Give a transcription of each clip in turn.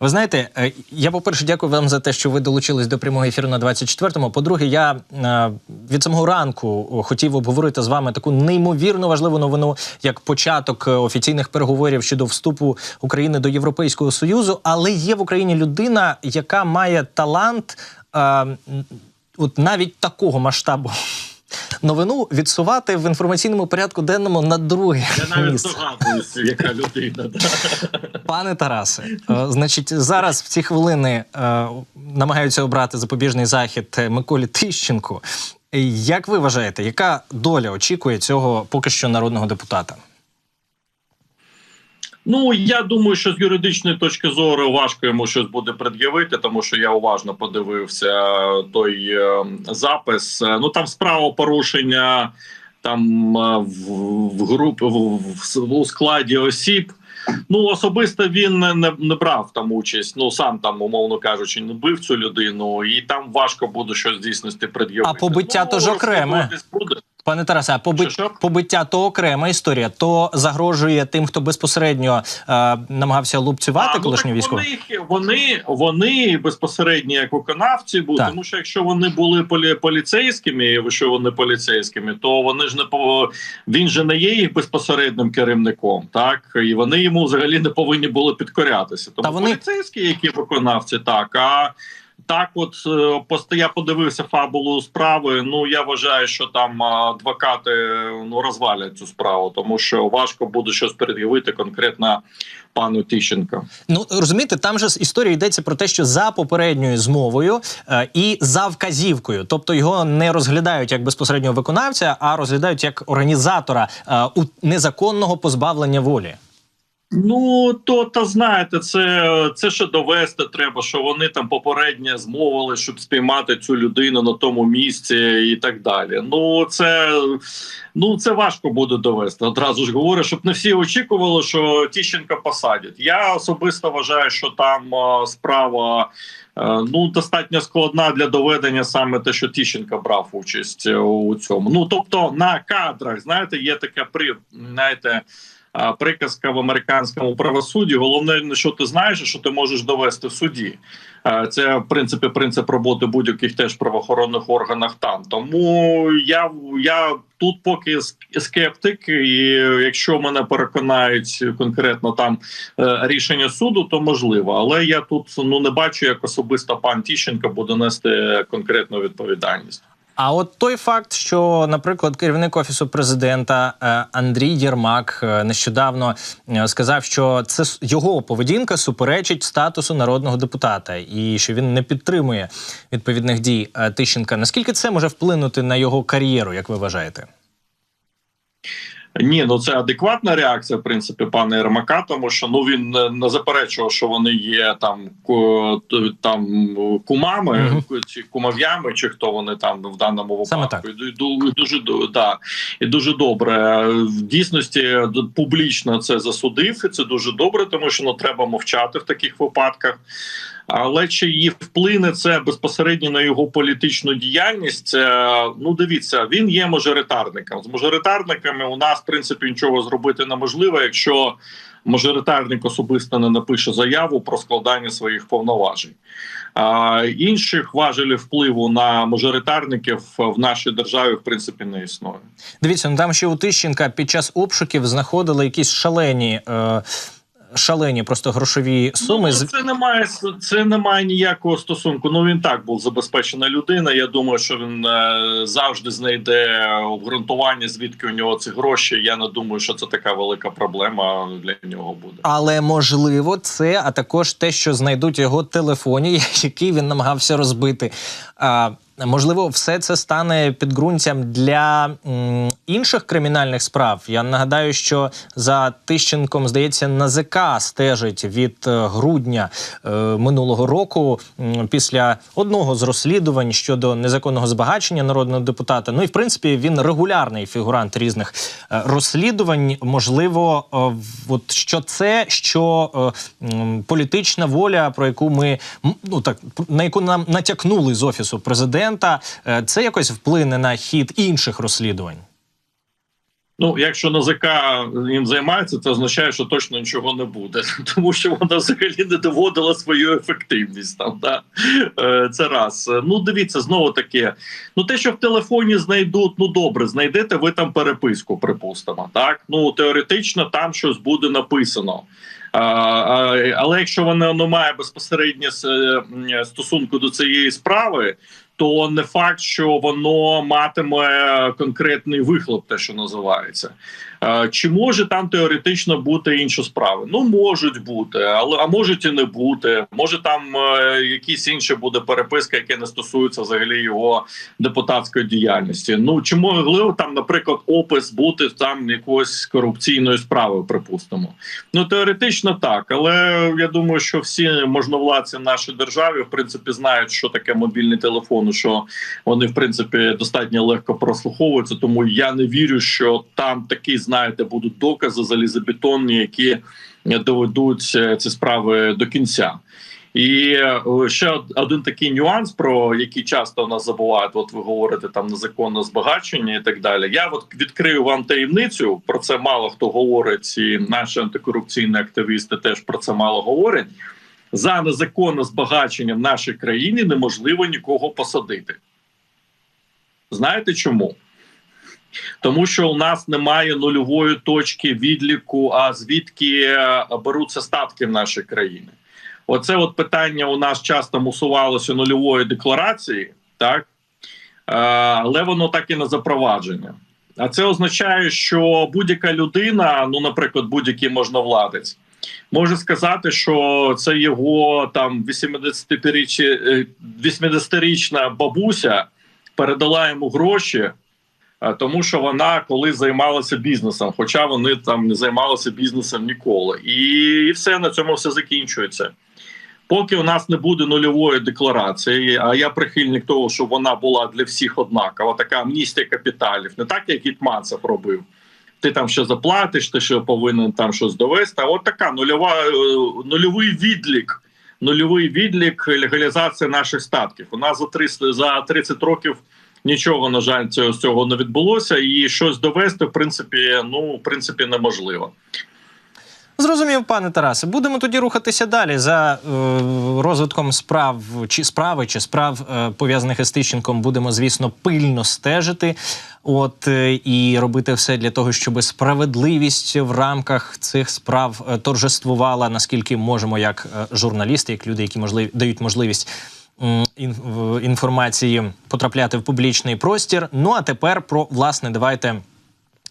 Ви знаєте, е, я по-перше, дякую вам за те, що ви долучились до прямого ефіру на 24-му. По-друге, я е, від самого ранку хотів обговорити з вами таку неймовірно важливу новину, як початок е, офіційних переговорів щодо вступу України до Європейського Союзу. Але є в Україні людина, яка має талант, е, от навіть такого масштабу. Новину відсувати в інформаційному порядку денному на друге Я навіть місце. здогадуюся, яка людина. Пане Тарасе, е, значить, зараз в ці хвилини е, намагаються обрати запобіжний захід Миколі Тищенку. Як ви вважаєте, яка доля очікує цього поки що народного депутата? Ну я думаю, що з юридичної точки зору важко йому щось буде пред'явити, тому що я уважно подивився той е, запис. Е, Ну там справа порушення там е, в, в групі в, в, у складі осіб. Ну особисто він не, не, не брав там участь. Ну сам там, умовно кажучи, не бив цю людину, і там важко буде щось дійсності пред'явити. А побиття ну, то ж окреме. буде. Пане Тарасе, а поби... Що-що? побиття то окрема історія, то загрожує тим, хто безпосередньо е, намагався лупцювати ну, колишнього так військового? Вони, вони, вони безпосередньо як виконавці будуть, Так. тому що якщо вони були полі, поліцейськими, якщо вони поліцейськими, то вони ж не по він же не є їх безпосереднім керівником, так і вони йому взагалі не повинні були підкорятися. Тому Та вони- поліцейські, які виконавці, так а. Так, от е, я подивився фабулу справи. Ну я вважаю, що там адвокати ну розвалять цю справу, тому що важко буде щось пред'явити конкретно пану Тищенко. Ну розумієте, там же з історії йдеться про те, що за попередньою змовою е, і за вказівкою, тобто його не розглядають як безпосереднього виконавця, а розглядають як організатора е, у незаконного позбавлення волі. Ну то та знаєте, це, це ще довести треба, що вони там попередньо змовили, щоб спіймати цю людину на тому місці і так далі. Ну це ну це важко буде довести. Одразу ж говорю, щоб не всі очікували, що Тіщенка посадять. Я особисто вважаю, що там а, справа. е, Ну, достатньо складна для доведення саме те, що Тіщенка брав участь е, у цьому. Ну тобто на кадрах, знаєте, є таке при знаєте, приказка в американському правосудді. Головне, що ти знаєш, що ти можеш довести в суді. Це в принципі принцип роботи будь-яких теж правоохоронних органах там. Тому я, я тут поки ск- скептик, і якщо мене переконають конкретно там е, рішення суду, то можливо. Але я тут ну не бачу, як особисто пан Тіщенко буде нести конкретну відповідальність. А от той факт, що, наприклад, керівник офісу президента е, Андрій Єрмак е, нещодавно е, сказав, що це його поведінка суперечить статусу народного депутата, і що він не підтримує відповідних дій Тищенка. Наскільки це може вплинути на його кар'єру, як ви вважаєте? Ні, ну це адекватна реакція, в принципі, пана Єрмака, тому що ну він не, заперечував, що вони є там ку, там кумами Мгм. чи кумов'ями, чи хто вони там в даному Саме випадку. І ду- ду- дуже ду- да, і дуже добре. В дійсності публічно це засудив, і це дуже добре, тому що ну треба мовчати в таких випадках. Але чи її вплине це безпосередньо на його політичну діяльність? Ну, дивіться, він є мажоритарником. З мажоритарниками у нас в принципі нічого зробити неможливо, якщо мажоритарник особисто не напише заяву про складання своїх повноважень. А інших важелів впливу на мажоритарників в нашій державі в принципі не існує. Дивіться, ну там ще у Тищенка під час обшуків знаходили якісь шалені. Е, Шалені просто грошові суми. Ну, це не має це не має ніякого стосунку. Ну він так був забезпечена людина. Я думаю, що він е, завжди знайде обґрунтування, звідки у нього ці гроші. Я не думаю, що це така велика проблема для нього буде. Але можливо, це, а також те, що знайдуть його телефоні, який він намагався розбити. А, можливо, все це стане підґрунтям для м, інших кримінальних справ. Я нагадаю, що за Тищенком, здається, НАЗК стежить від е, грудня е, минулого року м, після одного з розслідувань щодо незаконного збагачення народного депутата. Ну і в принципі він регулярний фігурант різних е, розслідувань. Можливо, е, от що це, що е, м, політична воля, про яку ми ну так на яку нам натякнули з офісу президента, е, це якось вплине на хід інших розслідувань. Ну, якщо НАЗК їм займається, це означає, що точно нічого не буде, тому що вона взагалі не доводила свою ефективність. Там да? Е, це раз. Ну дивіться, знову таке. Ну, те, що в телефоні знайдуть, ну добре, знайдете ви там переписку, припустимо. Так, ну теоретично там щось буде написано. Але якщо воно не має безпосередньо стосунку до цієї справи, то не факт, що воно матиме конкретний вихлоп, те, що називається. Е, Чи може там теоретично бути інші справи? Ну можуть бути, але а можуть і не бути. Може там е, якісь інші буде переписка, яка не стосується взагалі його депутатської діяльності. Ну чи могли там, наприклад, опис бути там якоїсь корупційної справи, припустимо. Ну теоретично так, але я думаю, що всі можновладці в нашій державі в принципі знають, що таке мобільний телефон, і що вони в принципі достатньо легко прослуховуються. Тому я не вірю, що там такі, знаєте, будуть докази залізобетонні, які доведуть е, ці справи до кінця. І ще один такий нюанс, про який часто нас забувають. От ви говорите там незаконне збагачення і так далі. Я от відкрию вам таємницю. Про це мало хто говорить. І наші антикорупційні активісти теж про це мало говорять. За незаконне збагачення в нашій країні неможливо нікого посадити. Знаєте чому? Тому що у нас немає нульової точки відліку, а звідки е, беруться статки в нашій країні. Оце от питання у нас часто мусувалося нульової декларації, так Е, але воно так і не запровадження. А це означає, що будь-яка людина, ну, наприклад, будь-який можновладець, може сказати, що це його там 80-річна е, 80-річна бабуся передала йому гроші. е, Тому що вона коли займалася бізнесом, хоча вони там не займалися бізнесом ніколи, і, і все на цьому все закінчується. Поки у нас не буде нульової декларації, а я прихильник того, щоб вона була для всіх однакова, така амністія капіталів, не так як Гітманцев робив. Ти там ще заплатиш, ти ще повинен там щось довести. От така нульова е, нульовий відлік, нульовий відлік легалізації наших статків. У нас за 30, за 30 років нічого на жаль цього цього не відбулося, і щось довести, в принципі, ну в принципі, неможливо. Зрозумів, пане Тарасе. Будемо тоді рухатися далі за е, розвитком справ чи справи, чи справ е, пов'язаних із Тищенком. Будемо, звісно, пильно стежити. От е, і робити все для того, щоб справедливість в рамках цих справ е, торжествувала, наскільки можемо, як е, журналісти, як люди, які можливі дають можливість інформації потрапляти в публічний простір. Ну а тепер про власне, давайте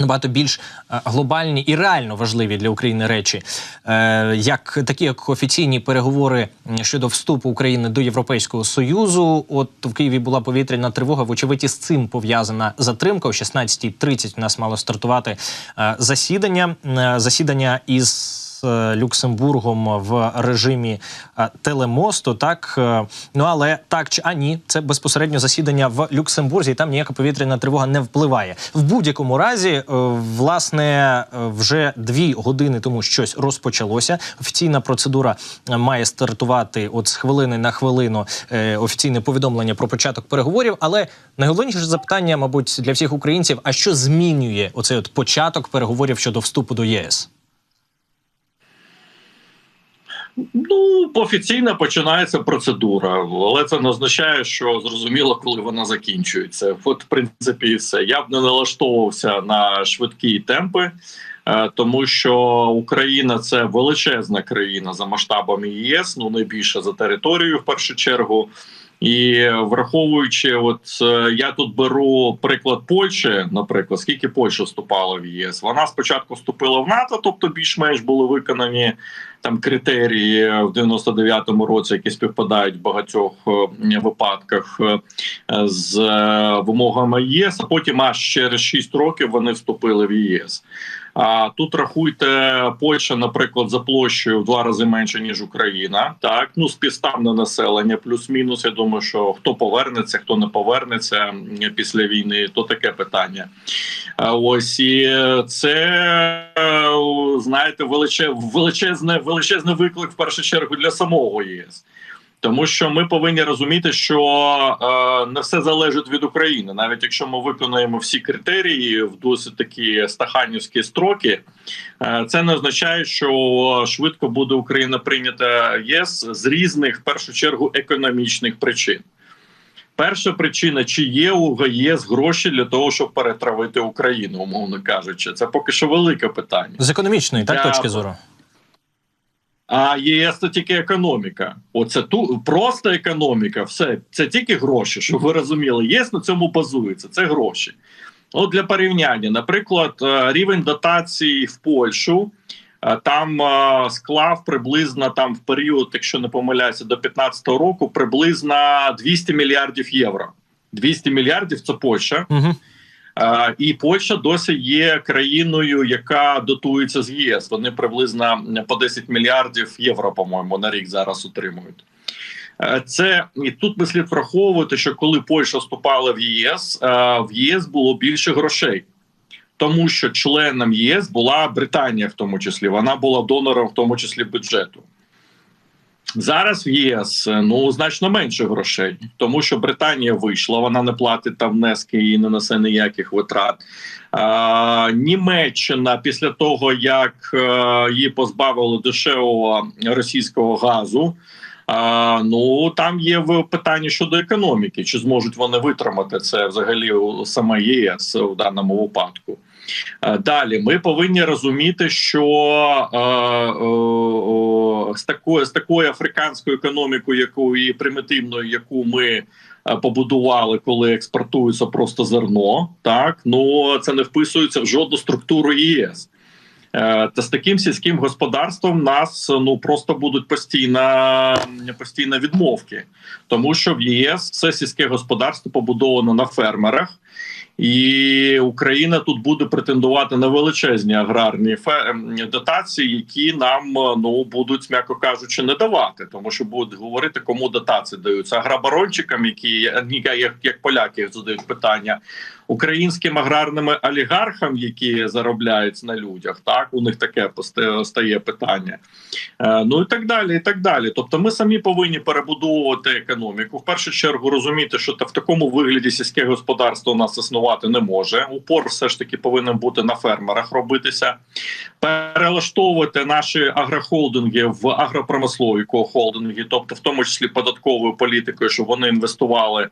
набагато більш е, глобальні і реально важливі для України речі, е, як такі як офіційні переговори щодо вступу України до Європейського союзу. От в Києві була повітряна тривога. Вочевидь, із цим пов'язана затримка. О 16.30 у нас мало стартувати е, засідання. Засідання із е, Люксембургом в режимі е, телемосту. Так е, ну але так чи а ні, це безпосередньо засідання в Люксембурзі. і Там ніяка повітряна тривога не впливає. В будь-якому разі, власне, вже дві години тому щось розпочалося. Офіційна процедура має стартувати от з хвилини на хвилину. Офіційне повідомлення про початок переговорів. Але найголовніше запитання, мабуть, для всіх українців: а що змінює оцей от початок переговорів щодо вступу до ЄС? Ну, офіційно починається процедура, але це не означає, що зрозуміло, коли вона закінчується. От, в принципі, і все. Я б не налаштовувався на швидкі темпи, е, тому що Україна це величезна країна за масштабами ЄС, ну найбільше за територією в першу чергу. І враховуючи, от е, я тут беру приклад Польщі, наприклад, скільки Польща вступала в ЄС. Вона спочатку вступила в НАТО, тобто більш-менш були виконані там критерії в 99-му році, які співпадають в багатьох е, випадках е, з вимогами ЄС. А потім аж через 6 років вони вступили в ЄС. А тут рахуйте Польща, наприклад, за площею в два рази менше ніж Україна. Так ну співставне населення, плюс-мінус. Я думаю, що хто повернеться, хто не повернеться після війни, то таке питання. Ось і це е, знаєте, величе, величезне, величезний виклик в першу чергу для самого ЄС. Тому що ми повинні розуміти, що е, не все залежить від України, навіть якщо ми виконуємо всі критерії в досить такі стаханівські строки, е, це не означає, що швидко буде Україна прийнята ЄС з різних в першу чергу економічних причин. Перша причина: чи є у ЄС гроші для того, щоб перетравити Україну, умовно кажучи, це поки що велике питання. З економічної так, точки зору. А ЄС це тільки економіка. Оце ту просто економіка. Все це тільки гроші, щоб ви розуміли. ЄС на цьому базується. Це гроші. От для порівняння, наприклад, е, рівень дотацій в Польщу. е, Там е, склав приблизно там в період, якщо не помиляюся, до 2015 року приблизно 200 мільярдів євро. 200 мільярдів це Польща. Угу. І Польща досі є країною, яка дотується з ЄС. Вони приблизно по 10 мільярдів євро, по-моєму, на рік зараз отримують. Це і тут ми слід враховувати, що коли Польща вступала в ЄС, в ЄС було більше грошей. Тому що членом ЄС була Британія, в тому числі вона була донором, в тому числі бюджету. Зараз в ЄС е, ну значно менше грошей, тому що Британія вийшла, вона не платить там внески і не несе ніяких витрат. А, Німеччина після того як е, її позбавили дешевого російського газу. А, ну там є в питанні щодо економіки, чи зможуть вони витримати це взагалі саме ЄС у даному випадку. Е, Далі ми повинні розуміти, що е, е, з такою з такою африканською економікою, яку і примітивною, яку ми е, побудували, коли експортується просто зерно, так ну це не вписується в жодну структуру ЄС. Е, Та з таким сільським господарством нас ну просто будуть постійно, постійно відмовки, тому що в ЄС все сільське господарство побудовано на фермерах. І Україна тут буде претендувати на величезні аграрні ем, дотації, які нам е, ну будуть, м'яко кажучи, не давати, тому що будуть говорити, кому дотації даються агробарончикам, які як, як поляки задають питання, українським аграрним олігархам, які заробляють на людях. Так у них таке стає питання. Е, Ну і так далі, і так далі. Тобто, ми самі повинні перебудовувати економіку. В першу чергу розуміти, що та в такому вигляді сільське господарство у нас існувати не може. Упор все ж таки повинен бути на фермерах робитися, перелаштовувати наші агрохолдинги в агропромислові холдинги, тобто в тому числі податковою політикою, щоб вони інвестували е,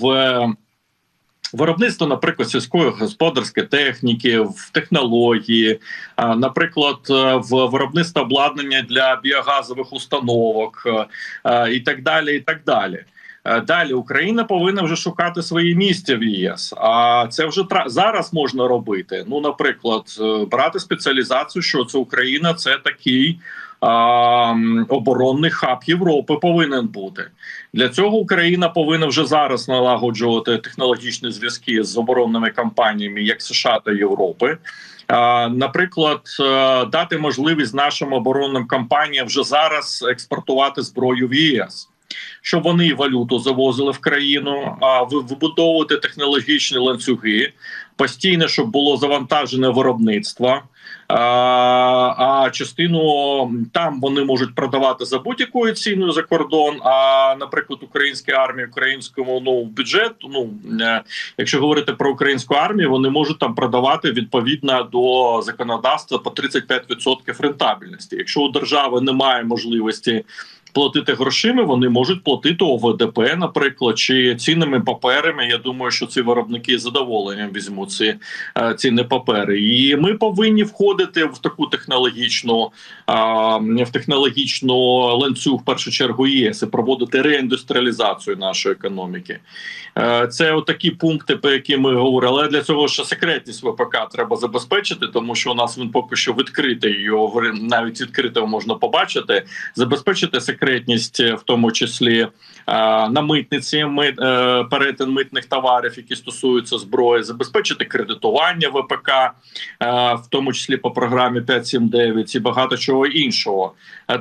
в. Виробництво, наприклад, сільської господарської техніки, в технології, наприклад, е, в виробництво обладнання для біогазових установок е, е, і так далі. І так далі. Е, Далі Україна повинна вже шукати своє місце в ЄС. А це вже зараз можна робити. Ну, наприклад, е, брати спеціалізацію, що це Україна, це такий. а, Оборонний хаб Європи повинен бути для цього. Україна повинна вже зараз налагоджувати технологічні зв'язки з оборонними компаніями, як США та Європи. Наприклад, е, дати можливість нашим оборонним компаніям вже зараз експортувати зброю в ЄС щоб вони валюту завозили в країну, а вибудовувати технологічні ланцюги постійно, щоб було завантажене виробництво. А, частину там вони можуть продавати за будь-якою ціною за кордон. А, наприклад, українська армія, українському ну бюджет. Ну е, якщо говорити про українську армію, вони можуть там продавати відповідно до законодавства по 35% рентабельності. Якщо у держави немає можливості платити грошима, вони можуть платити ОВДП, наприклад, чи цінними паперами. Я думаю, що ці виробники з задоволенням візьмуть ці е, цінні папери. І ми повинні входити в таку технологічну в технологічну ланцюг в першу чергу ЄС і проводити реіндустріалізацію нашої економіки. Е, Це такі пункти, про які ми говорили. Але для цього ще секретність ВПК треба забезпечити, тому що у нас він поки що відкритий. Його навіть відкрито можна побачити. Забезпечити секретність, е, в тому числі е, на митниці, мит, е, перетин митних товарів, які стосуються зброї, забезпечити кредитування ВПК, в тому числі по програмі 5.7.9 і багато чого іншого.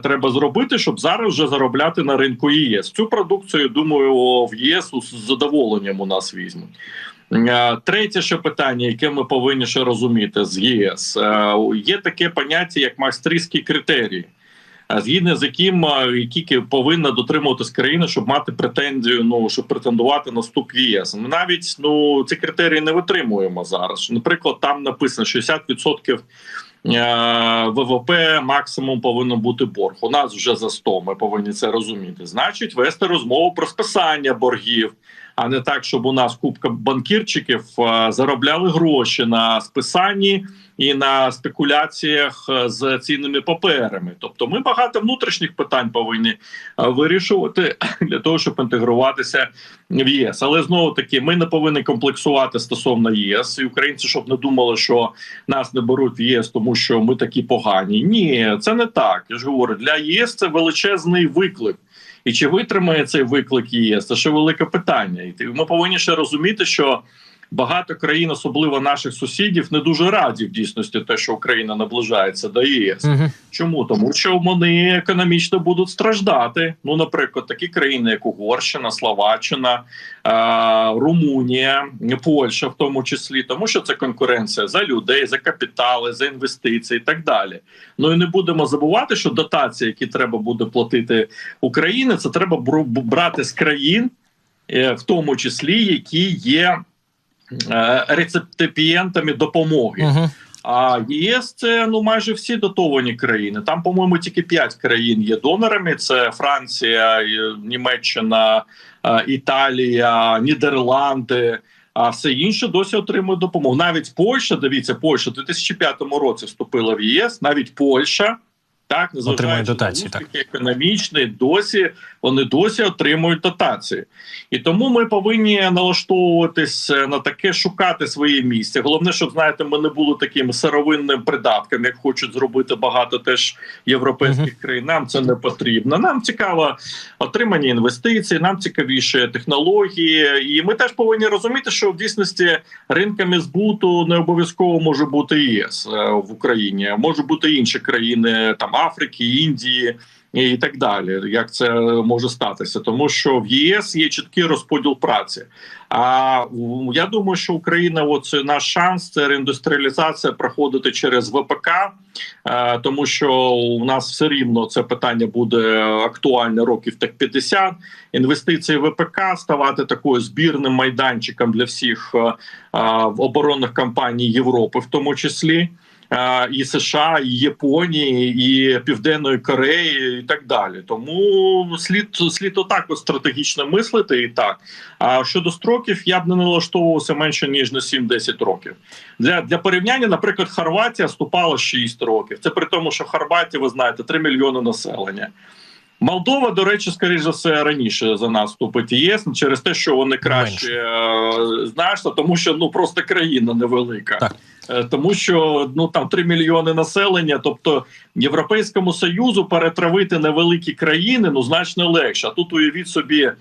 Треба зробити, щоб зараз вже заробляти на ринку ЄС. Цю продукцію думаю, в ЄС з задоволенням у нас візьмуть. Третє ще питання, яке ми повинні ще розуміти з ЄС, є таке поняття, як майстрійські критерії. Згідно з яким які повинна дотримуватись країна, щоб мати претензію, ну щоб претендувати на вступ в ЄС. Ми навіть ну ці критерії не витримуємо зараз. Наприклад, там написано 60% е, ВВП максимум повинен бути борг. У нас вже за 100, Ми повинні це розуміти. Значить, вести розмову про списання боргів, а не так, щоб у нас купка банкірчиків е, заробляли гроші на списанні і на спекуляціях е, з цінними паперами. Тобто, ми багато внутрішніх питань повинні е, вирішувати для того, щоб інтегруватися в ЄС. Але знову таки, ми не повинні комплексувати стосовно ЄС. І українці, щоб не думали, що нас не беруть в ЄС, тому що ми такі погані. Ні, це не так. Я ж говорю, для ЄС це величезний виклик. І чи витримає цей виклик ЄС? Це ще велике питання. І ми повинні ще розуміти, що багато країн, особливо наших сусідів, не дуже раді в дійсності те, що Україна наближається до ЄС. Угу. Чому тому, що вони економічно будуть страждати? Ну, наприклад, такі країни, як Угорщина, Словаччина, е, Румунія, Польща, в тому числі, тому що це конкуренція за людей, за капітали, за інвестиції і так далі. Ну і не будемо забувати, що дотації, які треба буде платити Україні, це треба брати з країн, е, в тому числі які є е, допомоги. Угу. А ЄС це ну майже всі дотовані країни. Там, по-моєму, тільки п'ять країн є донорами: це Франція, Німеччина, е, Італія, Нідерланди. А все інше досі отримує допомогу. Навіть Польща, дивіться, Польща у 2005 році вступила в ЄС. Навіть Польща, так незважаючи дотації, на успіхи економічний, досі вони досі отримують дотації. І тому ми повинні налаштовуватись е, на таке, шукати своє місце. Головне, щоб знаєте, ми не були таким сировинним придатком, як хочуть зробити багато теж європейських Мгм. країн. Нам це не потрібно. Нам цікаво отримання інвестицій, нам цікавіше технології, і ми теж повинні розуміти, що в дійсності ринками збуту не обов'язково може бути ЄС е, в Україні, можуть бути інші країни там Африки, Індії і так далі. Як це може статися, тому що в ЄС є чіткий розподіл праці. А я думаю, що Україна, оце наш шанс, це реіндустріалізація проходити через ВПК, е, тому що у нас все рівно це питання буде актуальне років так 50. Інвестиції в ВПК ставати такою збірним майданчиком для всіх е, е, оборонних компаній Європи, в тому числі. І США, і Японії, і Південної Кореї, і так далі. Тому слід слід отак от стратегічно мислити. І так. А щодо строків, я б не налаштовувався менше ніж на 7-10 років. Для для порівняння, наприклад, Хорватія ступала 6 років. Це при тому, що в Хорватії, ви знаєте, 3 мільйони населення. Молдова, до речі, скоріш за все раніше за нас вступить ЄС через те, що вони краще е, знаєш, тому що ну просто країна невелика. Так. Е, Тому що ну там 3 мільйони населення, тобто Європейському Союзу перетравити невеликі країни ну значно легше. А тут уявіть собі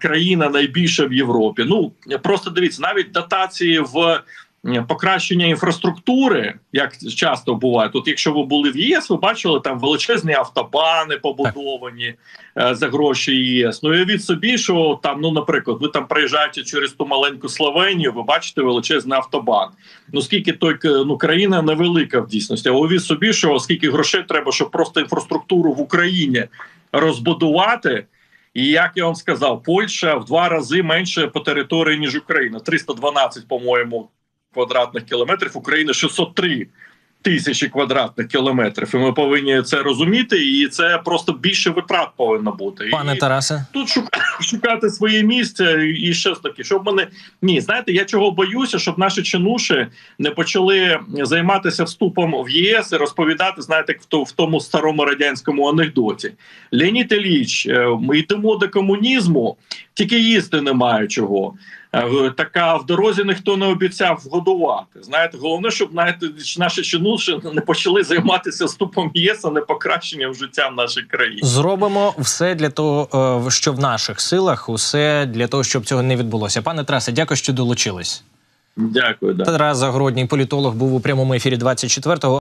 країна найбільша в Європі. Ну просто дивіться, навіть дотації в е, покращення інфраструктури, як часто буває. Тут, якщо ви були в ЄС, ви бачили там величезні автобани побудовані е, за гроші ЄС. Ну уявіть собі, що там, ну наприклад, ви там приїжджаєте через ту маленьку Словенію, ви бачите величезний автобан. Ну скільки той к- ну країна невелика в дійсності. А уявіть собі, що скільки грошей треба, щоб просто інфраструктуру в Україні розбудувати. І як я вам сказав, Польща в два рази менше по території ніж Україна. 312, по-моєму, квадратних кілометрів. Україна 603 тисячі квадратних кілометрів. І ми повинні це розуміти, і це просто більше витрат повинно бути. Пане і Тарасе, тут шукати, шукати своє місце і ще таки, щоб мене ні, знаєте, я чого боюся, щоб наші чинуші не почали займатися вступом в ЄС і розповідати, знаєте, в, в тому старому радянському анекдоті. Леонід Ілліч, е, ми йдемо до комунізму, тільки їсти немає чого. Е, Така в дорозі ніхто не обіцяв годувати. Знаєте, головне, щоб знаєте, наші чинуші не почали займатися вступом в ЄС, а не покращенням життя в нашій країні. зробимо все для того, е, що в наших силах, усе для того, щоб цього не відбулося. Пане Тарасе, дякую, що долучились. Дякую. Да. Тарас Загородній політолог був у прямому ефірі 24-го.